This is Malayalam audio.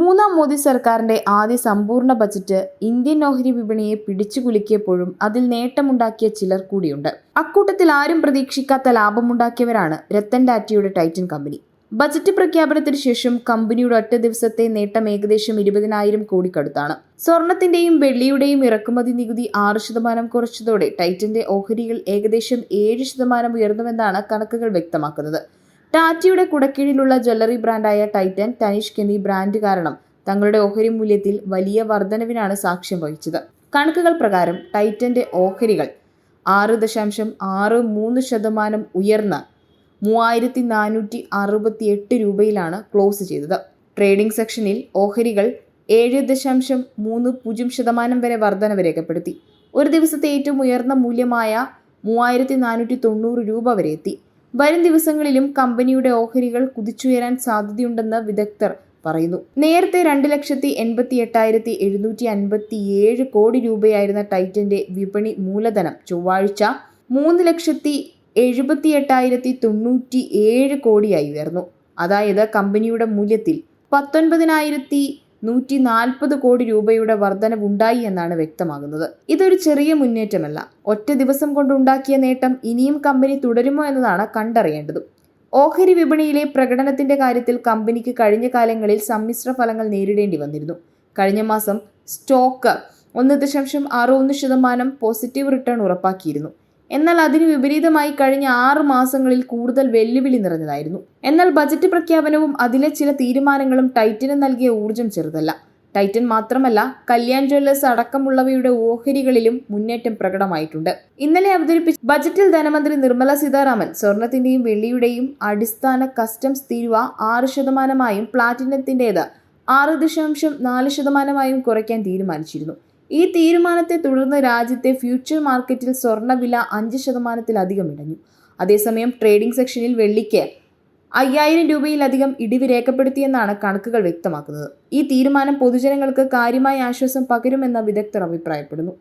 മൂന്നാം മോദി സർക്കാരിന്റെ ആദ്യ സമ്പൂർണ ബജറ്റ് ഇന്ത്യൻ ഓഹരി വിപണിയെ പിടിച്ചുകുലുക്കിയപ്പോഴും അതിൽ നേട്ടമുണ്ടാക്കിയ ചിലർ കൂടിയുണ്ട്. അക്കൂട്ടത്തിൽ ആരും പ്രതീക്ഷിക്കാത്ത ലാഭമുണ്ടാക്കിയവരാണ് രത്തൻ ടാറ്റയുടെ ടൈറ്റൻ കമ്പനി. ബജറ്റ് പ്രഖ്യാപനത്തിന് ശേഷം കമ്പനിയുടെ ഒറ്റ ദിവസത്തെ നേട്ടം ഏകദേശം ഇരുപതിനായിരം കോടിക്കടുത്താണ്. സ്വർണത്തിന്റെയും വെള്ളിയുടെയും ഇറക്കുമതി നികുതി ആറ് ശതമാനം കുറച്ചതോടെ ടൈറ്റന്റെ ഓഹരികൾ ഏകദേശം ഏഴ് ശതമാനം ഉയർന്നുവെന്നാണ് കണക്കുകൾ വ്യക്തമാക്കുന്നത്. ടാറ്റയുടെ കുടക്കീഴിലുള്ള ജ്വല്ലറി ബ്രാൻഡായ ടൈറ്റൻ തനിഷ്ക് എന്നീ ബ്രാൻഡ് കാരണം തങ്ങളുടെ ഓഹരി മൂല്യത്തിൽ വലിയ വർധനവിനാണ് സാക്ഷ്യം വഹിച്ചത്. കണക്കുകൾ പ്രകാരം ടൈറ്റന്റെ ഓഹരികൾ ആറ് ദശാംശം ആറ് മൂന്ന് ശതമാനം ഉയർന്ന് മൂവായിരത്തി നാനൂറ്റി അറുപത്തി എട്ട് രൂപയിലാണ് ക്ലോസ് ചെയ്തത്. ട്രേഡിംഗ് സെക്ഷനിൽ ഓഹരികൾ ഏഴ് ദശാംശം മൂന്ന് പൂജ്യം ശതമാനം വരെ വർധനവ് രേഖപ്പെടുത്തി. ഒരു ദിവസത്തെ ഏറ്റവും ഉയർന്ന മൂല്യമായ മൂവായിരത്തി നാനൂറ്റി തൊണ്ണൂറ് രൂപ വരെ എത്തി. വരും ദിവസങ്ങളിലും കമ്പനിയുടെ ഓഹരികൾ കുതിച്ചുയരാൻ സാധ്യതയുണ്ടെന്ന് വിദഗ്ധർ പറയുന്നു. നേരത്തെ രണ്ട് ലക്ഷത്തി എൺപത്തി എട്ടായിരത്തി എഴുന്നൂറ്റി അൻപത്തി ഏഴ് കോടി രൂപയായിരുന്ന ടൈറ്റന്റെ വിപണി മൂലധനം ചൊവ്വാഴ്ച മൂന്ന് ലക്ഷത്തി എഴുപത്തി എട്ടായിരത്തി തൊണ്ണൂറ്റി ഏഴ് കോടിയായി ഉയർന്നു. അതായത് കമ്പനിയുടെ മൂല്യത്തിൽ പത്തൊൻപതിനായിരത്തി നൂറ്റി നാൽപ്പത് കോടി രൂപയുടെ വർധനവുണ്ടായി എന്നാണ് വ്യക്തമാകുന്നത്. ഇതൊരു ചെറിയ മുന്നേറ്റമല്ല. ഒറ്റ ദിവസം കൊണ്ടുണ്ടാക്കിയ നേട്ടം ഇനിയും കമ്പനി തുടരുമോ എന്നതാണ് കണ്ടറിയേണ്ടത്. ഓഹരി വിപണിയിലെ പ്രകടനത്തിന്റെ കാര്യത്തിൽ കമ്പനിക്ക് കഴിഞ്ഞ കാലങ്ങളിൽ സമ്മിശ്ര ഫലങ്ങൾ നേരിടേണ്ടി വന്നിരുന്നു. കഴിഞ്ഞ മാസം സ്റ്റോക്ക് ഒന്ന് ദശാംശം ആറ് ഒന്ന് ശതമാനം പോസിറ്റീവ് റിട്ടേൺ ഉറപ്പാക്കിയിരുന്നു. എന്നാൽ അതിനു വിപരീതമായി കഴിഞ്ഞ ആറ് മാസങ്ങളിൽ കൂടുതൽ വെല്ലുവിളി നിറഞ്ഞതായിരുന്നു. എന്നാൽ ബജറ്റ് പ്രഖ്യാപനവും അതിലെ ചില തീരുമാനങ്ങളും ടൈറ്റന് നൽകിയ ഊർജം ചെറുതല്ല. ടൈറ്റൻ മാത്രമല്ല കല്യാൺ ജ്വല്ലേഴ്സ് അടക്കമുള്ളവയുടെ ഓഹരികളിലും മുന്നേറ്റം പ്രകടമായിട്ടുണ്ട്. ഇന്നലെ അവതരിപ്പിച്ച ബജറ്റിൽ ധനമന്ത്രി നിർമ്മല സീതാരാമൻ സ്വർണത്തിന്റെയും വെള്ളിയുടെയും അടിസ്ഥാന കസ്റ്റംസ് തീരുവ ആറ് ശതമാനമായും പ്ലാറ്റിനത്തിന്റെത് ആറ് ദശാംശം നാല് ശതമാനമായും കുറയ്ക്കാൻ തീരുമാനിച്ചിരുന്നു. ഈ തീരുമാനത്തെ തുടർന്ന് രാജ്യത്തെ ഫ്യൂച്ചർ മാർക്കറ്റിൽ സ്വർണവില അഞ്ച് ശതമാനത്തിലധികം ഇടഞ്ഞു. അതേസമയം ട്രേഡിംഗ് സെക്ഷനിൽ വെള്ളിക്ക് അയ്യായിരം രൂപയിലധികം ഇടിവ് രേഖപ്പെടുത്തിയെന്നാണ് കണക്കുകൾ വ്യക്തമാക്കുന്നത്. ഈ തീരുമാനം പൊതുജനങ്ങൾക്ക് കാര്യമായ ആശ്വാസം പകരുമെന്ന് വിദഗ്ധർ അഭിപ്രായപ്പെടുന്നു.